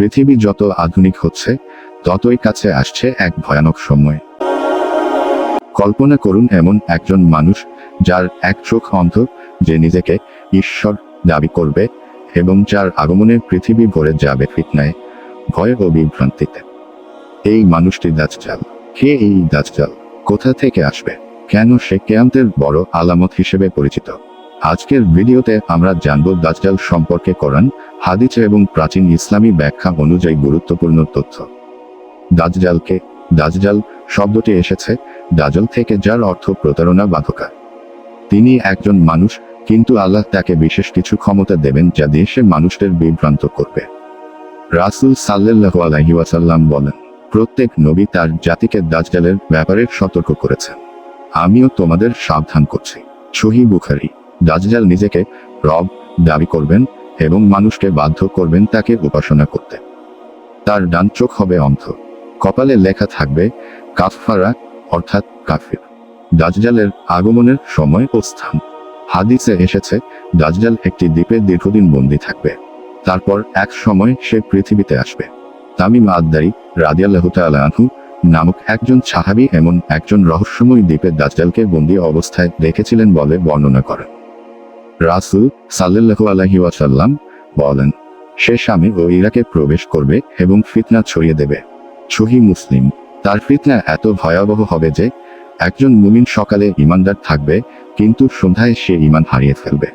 পৃথিবী যত আধুনিক হচ্ছে, ততই কাছে আসছে এক ভয়ানক সময়। কল্পনা করুন এমন একজন মানুষ যার এক চোখ অন্ধ, যে নিজেকে ঈশ্বর দাবি করবে এবং যার আগমনে পৃথিবী ভরে যাবে ফিতনায়, ভয় ও বিভ্রান্তিতে। এই মানুষটি দাজ্জাল। কে এই দাজ্জাল? কোথা থেকে আসবে? কেন সে কেয়ামতের বড় আলামত হিসেবে পরিচিত? আজকের ভিডিওতে আমরা জানব দাজ্জাল সম্পর্কে কোরআন, হাদিস এবং প্রাচীন ইসলামী ব্যাখ্যা অনুযায়ী গুরুত্বপূর্ণ তথ্য। দাজ্জালকে, দাজ্জাল শব্দটি এসেছে দাজল থেকে যার অর্থ প্রতারণা বাধকা। তিনি একজন মানুষ, কিন্তু আল্লাহ তাকে বিশেষ কিছু ক্ষমতা দেবেন যা দিয়ে সে মানুষদের বিভ্রান্ত করবে। রাসুল সাল্লাহ আলহি ওয়াসাল্লাম বলেন, প্রত্যেক নবী তার জাতিকে দাজ্জালের ব্যাপারে সতর্ক করেছেন। আমিও তোমাদের সাবধান করছি। সহি বুখারি। দাজ্জাল নিজেকে রব দাবি করবেন এবং মানুষকে বাধ্য করবেন তাকে উপাসনা করতে। তার ডান চোখ হবে অন্ধ। কপালে লেখা থাকবে কাফারা অর্থাৎ কাফির। দাজ্জালের আগমনের সময় ও স্থান। হাদিসে এসেছে দাজ্জাল একটি দ্বীপে দীর্ঘদিন বন্দী থাকবে। তারপর এক সময় সে পৃথিবীতে আসবে। তামিম আদ্দারি রাদিয়াল্লাহু আনহু নামক একজন সাহাবী এমন একজন রহস্যময় দ্বীপে দাজ্জালকে বন্দী অবস্থায় দেখেছিলেন বলে বর্ণনা করেন। রাসূল সাল্লাল্লাহু আলাইহি ওয়াসাল্লাম বলেন, সে স্বামী ও ইরাকে প্রবেশ করবে এবং ফিতনা ছড়িয়ে দেবে। সহি মুসলিম, তার ফিতনা এত ভয়াবহ হবে যে একজন মুমিন সকালে ইমানদার থাকবে, কিন্তু সন্ধ্যায় সে ইমান হারিয়ে ফেলবে।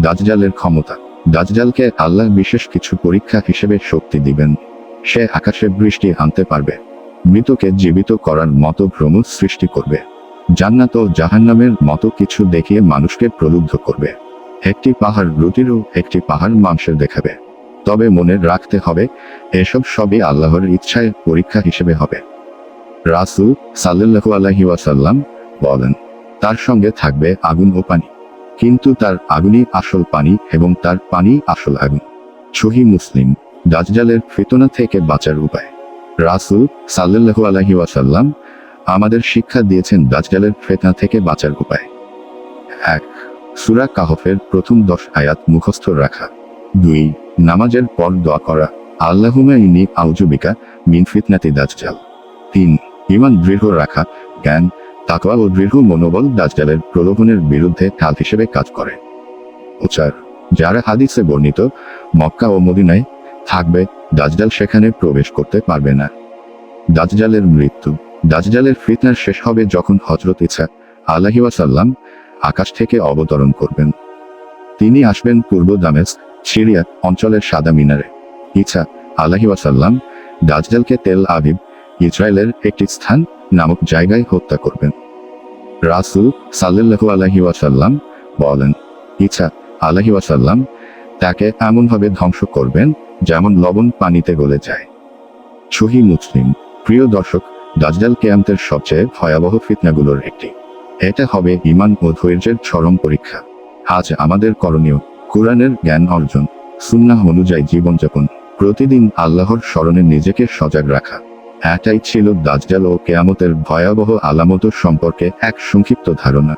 দাজ্জালের ক্ষমতা, দাজ্জালকে আল্লাহ বিশেষ কিছু পরীক্ষা হিসেবে শক্তি দিবেন। সে আকাশে বৃষ্টি আনতে পারবে। মৃতকে জীবিত করার মতো ভ্রমণ সৃষ্টি করবে। জান্নাত ও জাহান্নামের মতো কিছু দেখিয়ে মানুষকে প্রলুব্ধ করবে। একটি পাহাড় রুটিরও একটি পাহাড় মাংসের দেখাবে। তবে মনে রাখতে হবে, এসব সবই আল্লাহর ইচ্ছায় পরীক্ষা হিসেবে হবে। রাসুল সাল্লাহু আলহি ওয়াসাল্লাম বলেন, তার সঙ্গে থাকবে আগুন ও পানি। কিন্তু তার আগুনই আসল পানি এবং তার পানি আসল আগুন। সহি মুসলিম, দাজ্জালের ফিতনা থেকে বাঁচার উপায়। রাসুল সাল্লাহু আলহি ওয়াসাল্লাম আমাদের শিক্ষা দিয়েছেন দাজ্জালের ফেতনা থেকে বাঁচার উপায়। এক, সুরা কাহফের প্রথম দশ আয়াত মুখস্থ রাখা। দুই, নামাজের পর দোয়া করা। আল্লাহুমা ইনি আউজুবিকা মিন ফিতনাতি দাজ্জাল। তিন ইমান দৃঢ় রাখা, জ্ঞান, তাকওয়া ও দৃঢ় মনোবল দাজ্জালের প্রলোভনের বিরুদ্ধে ঢাল হিসেবে কাজ করে। ও চার, যারা হাদিসে বর্ণিত, মক্কা ও মদিনায় থাকবে, দাজ্জাল সেখানে প্রবেশ করতে পারবে না। দাজ্জালের মৃত্যু। দাজ্জালের ফিতনার শেষ হবে যখন হজরত ইচ্ছা আল্লাহি ওয়াসাল্লাম আকাশ থেকে অবতরণ করবেন। তিনি আসবেন পূর্ব দামেস সিরিয়া অঞ্চলের সাদা মিনারে। ইচ্ছা আল্লাহি ওয়াসাল্লাম দাজ্জালকে তেল আবিব ইসরায়েলের একটি স্থান নামক জায়গায় হত্যা করবেন। রাসুল সাল্লাহু আলহি ওয়াসাল্লাম বলেন ইচ্ছা আলহি ওয়াসাল্লাম তাকে এমনভাবে ধ্বংস করবেন যেমন লবণ পানিতে গলে যায়। সহি মুসলিম, প্রিয় দর্শক দাজ্জাল কেয়ামতের সবচেয়ে ভয়াবহ ফিতনাগুলোর একটি। এটা হবে ইমান ও ধৈর্যের চরম পরীক্ষা। আজ আমাদের করণীয়, কোরআনের জ্ঞান অর্জন, সুন্নাহ অনুযায়ী জীবনযাপন, প্রতিদিন আল্লাহর স্মরণে নিজেকে সজাগ রাখা। এটাই ছিল দাজ্জাল ও কেয়ামতের ভয়াবহ আলামত সম্পর্কে এক সংক্ষিপ্ত ধারণা।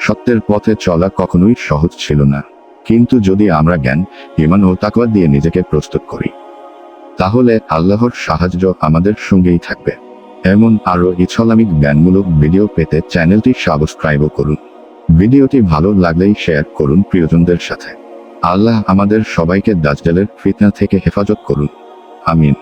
সত্যের পথে চলা কখনোই সহজ ছিল না। কিন্তু যদি আমরা জ্ঞান ইমান ও তাকওয়া দিয়ে নিজেকে প্রস্তুত করি, তাহলে আল্লাহর সাহায্য আমাদের সঙ্গেই থাকবে। এমন আরও ইসলামিক জ্ঞানমূলক ভিডিও পেতে চ্যানেলটি সাবস্ক্রাইবও করুন। ভিডিওটি ভালো লাগলেই শেয়ার করুন প্রিয়জনদের সাথে। আল্লাহ আমাদের সবাইকে দাজ্জালের ফিতনা থেকে হেফাজত করুন। আমিন।